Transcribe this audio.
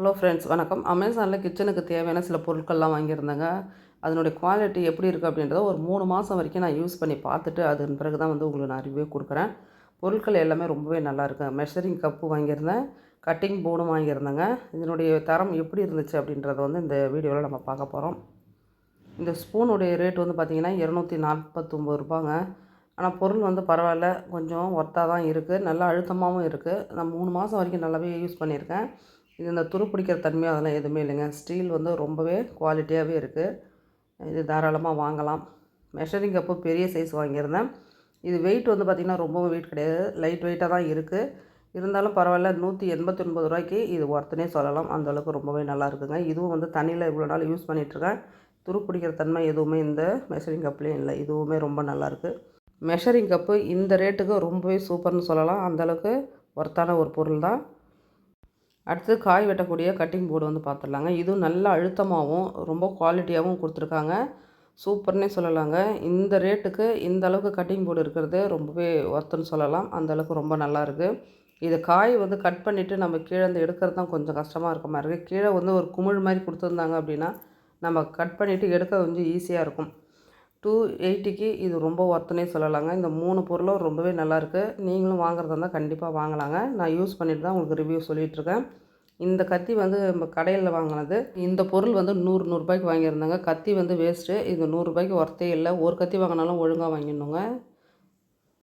Hello friends வணக்கம். அமேசானில் கிச்சனுக்கு தேவையான சில பொருட்கள்லாம் வாங்கியிருந்தேங்க. அதனுடைய குவாலிட்டி எப்படி இருக்குது அப்படின்றத ஒரு மூணு மாதம் வரைக்கும் நான் யூஸ் பண்ணி பார்த்துட்டு அதன் பிறகு தான் வந்து உங்களுக்கு நான் ரிவ்யூ கொடுக்குறேன். பொருட்கள் எல்லாமே ரொம்பவே நல்லா இருக்கு. மெஷரிங் கப்பு வாங்கியிருந்தேன். கட்டிங் போர்டும் வாங்கியிருந்தேங்க. இதனுடைய தரம் எப்படி இருந்துச்சு அப்படின்றத வந்து இந்த வீடியோவில் நம்ம பார்க்க போகிறோம் இந்த ஸ்பூனுடைய ரேட் வந்து பார்த்திங்கன்னா இரநூத்தி நாற்பத்தொம்பது ரூபாங்க. ஆனால் பொருள் வந்து பரவாயில்ல. கொஞ்சம் ஒர்த்தாக தான் இருக்குது நல்லா அழுத்தமாகவும் இருக்குது நான் மூணு மாதம் வரைக்கும் நல்லாவே யூஸ் பண்ணியிருக்கேன். இது இந்த துரு பிடிக்கிற தன்மை அதெல்லாம் எதுவுமே இல்லைங்க. ஸ்டீல் வந்து ரொம்பவே குவாலிட்டியாகவே இருக்குது இது தாராளமாக வாங்கலாம். மெஷரிங் கப்பு பெரிய சைஸ் வாங்கியிருந்தேன். இது வெயிட் வந்து பார்த்திங்கன்னா ரொம்பவும் வெயிட் கிடையாது. லைட் வெயிட்டாக தான் இருக்குது இருந்தாலும் பரவாயில்ல நூற்றி எண்பத்தி ஒன்பது ரூபாய்க்கு இது ஒர்த்துனே சொல்லலாம். அந்தளவுக்கு ரொம்பவே நல்லா இருக்குங்க. இதுவும் வந்து தண்ணியில் இவ்வளோ நாள் யூஸ் பண்ணிகிட்ருக்கேன் துரு பிடிக்கிற தன்மை எதுவுமே இந்த மெஷரிங் கப்லேயும் இல்லை. இதுவுமே ரொம்ப நல்லாயிருக்கு மெஷரிங் கப்பு இந்த ரேட்டுக்கு ரொம்பவே சூப்பர்னு சொல்லலாம். அந்தளவுக்கு ஒர்த்தான ஒரு பொருள் தான். அடுத்து காய் வெட்டக்கூடிய கட்டிங் போர்டு வந்து பார்த்துடலாங்க இதுவும் நல்ல அழுத்தமாகவும் ரொம்ப குவாலிட்டியாகவும் கொடுத்துருக்காங்க. சூப்பர்னே சொல்லலாங்க. இந்த ரேட்டுக்கு இந்த அளவுக்கு கட்டிங் போர்டு இருக்கிறது ரொம்பவே ஒர்த்துன்னு சொல்லலாம். அந்த அளவுக்கு ரொம்ப நல்லா இருக்குது இது காய் வந்து கட் பண்ணிவிட்டு நம்ம கீழே வந்து எடுக்கிறது தான் கொஞ்சம் கஷ்டமாக இருக்க மாதிரி இருக்குது கீழே வந்து ஒரு குமிழ் மாதிரி கொடுத்துருந்தாங்க அப்படின்னா நம்ம கட் பண்ணிவிட்டு எடுக்க கொஞ்சம் ஈஸியாக இருக்கும். டூ எயிட்டிக்கு இது ரொம்ப ஒர்த்துனே சொல்லலாங்க. இந்த மூணு பொருளும் ரொம்பவே நல்லாயிருக்கு நீங்களும் வாங்குறதா இருந்தால் கண்டிப்பாக வாங்கலாங்க. நான் யூஸ் பண்ணிட்டு தான் உங்களுக்கு ரிவ்யூ சொல்லிகிட்ருக்கேன் இந்த கத்தி வந்து நம்ம கடையில் வாங்கினது. இந்த பொருள் வந்து நூறு நூறுரூபாய்க்கு வாங்கியிருந்தாங்க. கத்தி வந்து வேஸ்ட்டு இது நூறுரூபாய்க்கு ஒர்த்தே இல்லை. ஒரு கத்தி வாங்கினாலும் ஒழுங்காக வாங்கிடணுங்க.